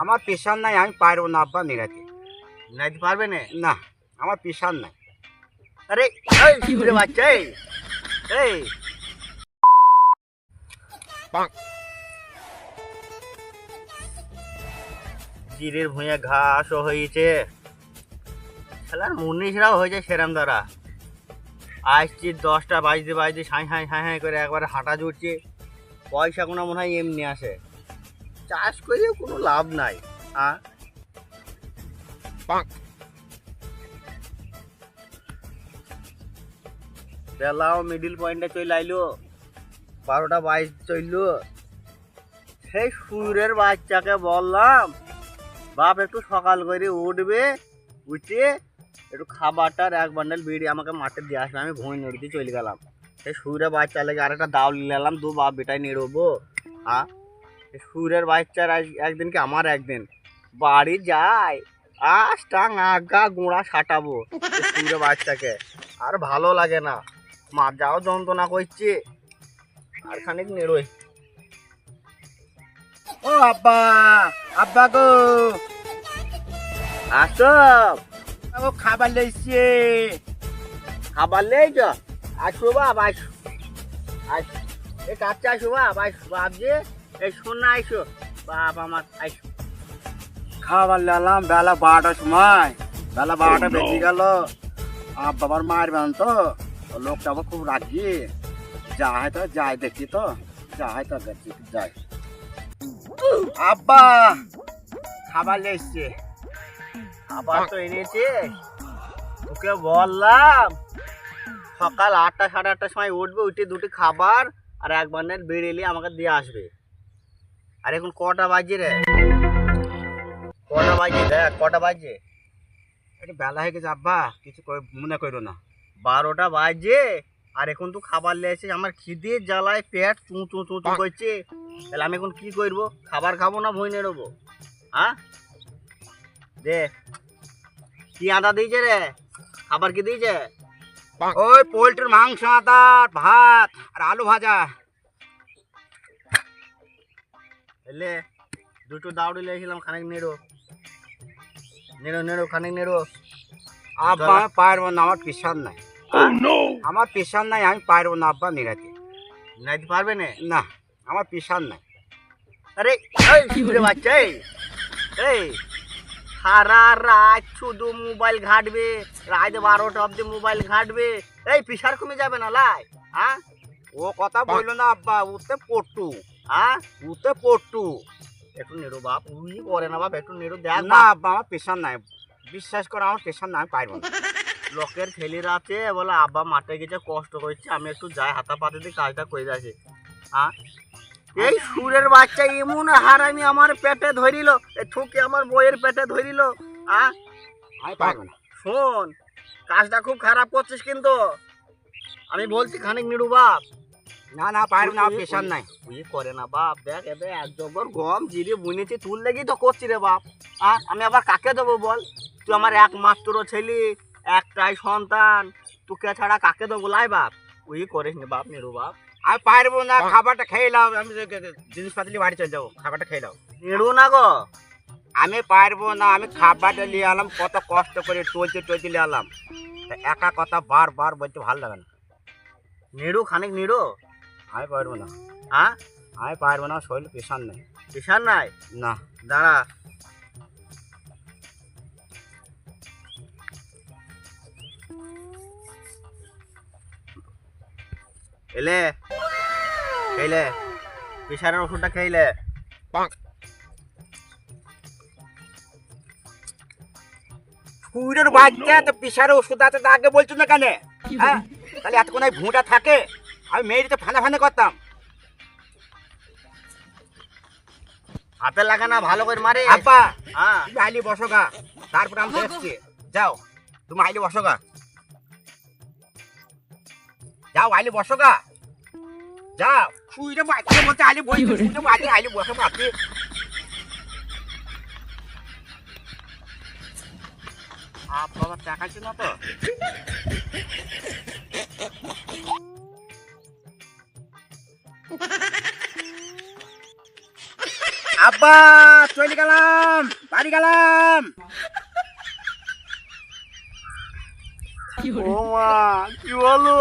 আমার প্রেশার নাই আমি পারব না আব্বা নিরাতে নাইতে পারবে না? না আমার প্রেশার নাই। আরে কি শুরে বাচ্চা এই এই। জিরের ভুঁয়ে ঘাসও হয়েছে। খেলার মুন্নিশরাও হয়েছে সেরাম দ্বারা। আসছি দশটা বাজতে বাজতে সাঁই সাঁই সাঁই সাঁই করে একবারে হাঁটা জুটছে পয়সা কোনো মনে হয় এমনি আসে। চাষ করে কোনো লাভ নাই। হ্যাঁ বেলাও মিডিল পয়েন্টে চলে আইলো বারোটা বাইশ চলল। সেই সুরের বাচ্চাকে বললাম বাপ একটু সকাল করে উঠবে উঠে একটু খাবারটার এক বান্ডেল বিড়ি আমাকে মাঠে দিয়ে আসবে আমি ভুঁই নেড়িতে চলে গেলাম। সেই সুরে বাচ্চা লেগে আরেকটা দাও নিলাম দু বাপ বেটাই নেড়বো হ্যাঁ সুরের বাচ্চার একদিন কি আমার একদিন? বাড়ি যায় আস টাং আগা গোড়া সাটাবো সুরের সুরে বাচ্চাকে। আর ভালো লাগে না, মাজাও যন্ত্রণা করছে। আর খানিক নেড়োই। ও আব্বা আব্বা গো। আসো। ও খাবার লেগছে খাবার লেই তো আসো বাপ আসো। আস। এ কাচ্চা আসো বাপ আসো বাপ যে এই সোনা আইসো। বাপ আমার আইসো। খাবার লালাম বেলা বারোটার সময়। বেলা বারোটা বেজে গেল। বাবার মারবেন তো। লোকটা আবার খুব রাগি। যা হয় তো যাই দেখি তো। যা হয় তো দেখি যাই। আব্বা! খাবার লেগছে খাবার তো এনেছে। তোকে বললাম সকাল আটটা সাড়ে আটটার সময় উঠবে উঠে দুটি খাবার। আর এক বান্ডেল বেরিয়ে আমাকে দিয়ে আসবে। আর এখন কটা বাজে রে? কটা বাজে দেখ, কটা বাজে? একটু বেলা হয়ে গেছে আব্বা, কিছু মনে করো না। বারোটা বাজে, আর এখন তো খাবার লেগেছে আমার খিদে জ্বালায় পেট, চু চু চু চু করছে। তাহলে আমি এখন কি করব? খাবার খাব না ভুঁই নেড়বো হ্যাঁ দে। কি আদা দিয়েছে রে? খাবার কি দিয়েছে? ওই পোলট্রির মাংস আদা ভাত আর আলু ভাজা। এলে দুটো দাউড়ি লেগেছিলাম খানিক নেড়ো। নেড়ো নেড়ো খানিক নেড়ো। আব্বা আমি পারব না আমার প্রেশার নাই। হ্যাঁ? আমার প্রেশার নাই আমি পারব না আব্বা নিরাতে নাইতে পারবে না? না আমার প্রেশার নাই। আরে বাচ্চা এই সারা রাত শুধু মোবাইল ঘাটবে রাত বারোটা অব্দি মোবাইল ঘাটবে। এই প্রেশার কমে যাবে না লাই? হ্যাঁ? ও কথা বলল না আব্বা উতে পট্টু। হ্যাঁ? উতে পট্টু। একটু নেড়ো বাপ উই করে না বাপ একটু নেড়ো দেখ না আব্বা আমার পেশার নাই। বিশ্বাস করো আমার প্রেশার নাই পারব না। লোকের ছেলেরা আছে বলে আব্বা মাঠে গেছে কষ্ট করছে আমি একটু যাই হাতা পাতে দিয়ে কাজটা করে যাচ্ছি হ্যাঁ? এই সুরের বাচ্চা এমন হারামি আমার পেটে ধরিল ঠুকে আমার বইয়ের পেটে ধরিল শোন কাজটা খুব খারাপ করছিস কিন্তু। আমি বলছি খানিক নিরু বাপ। না না পারব না প্রেশার নাই। তুই করে না বাপ দেখ এবে এক জবর গম জিরে বুনেছি তুল লেগেই তো করছি রে বাপ। আ আমি আবার কাকে দেবো বল? তুই আমার একমাত্র ছেলে একটাই সন্তান তোকে ছাড়া কাকে দেবো? লাই বাপ তুই করিস নি বাপ নিরু বাপ। আমি পারব না খাবারটা খেয়ে নাও আমি জিনিসপাতি বাড়ি চলে যাব খাবারটা খেয়ে নাও। নিরু না গো। আমি পারব না আমি খাবারটা নিয়ে আলাম কত কষ্ট করে টলতে টলতে নিয়ে আলাম তা একা কথা বারবার বলতে ভালো লাগে না। নিড়ু খানিক নিড়ু। আমি পারব না। হ্যাঁ? আমি পারব না শরীর প্রেশার নেই। কিষান নাই? না। দাঁড়া। এলে। খেলে প্রেশারের ওষুধটা খেলে সুরের বাচ্চা তো প্রেশারের ওষুধ আছে আগে বলছো না কেন? হ্যাঁ? তাহলে এতক্ষণ এই ভুঁটা থাকে আমি মেয়েরিতে ফানা ফানা করতাম। হাতে লাগা না ভালো করে মারে। আব্বা হ্যাঁ। তুমি আইলি বসো গা তারপর আমি দেখছি। যাও তুমি আইলি বসো গা। যাও আইলি বসো গা। যাও সুইরে বাচ্চা বলতে আইলি বই সুইরে বাচ্চা আইলি বসো আব্বা আমার দেখাচ্ছে না তো? আব্বা চলে গেলাম বাড়ি গেলাম। কি বলো?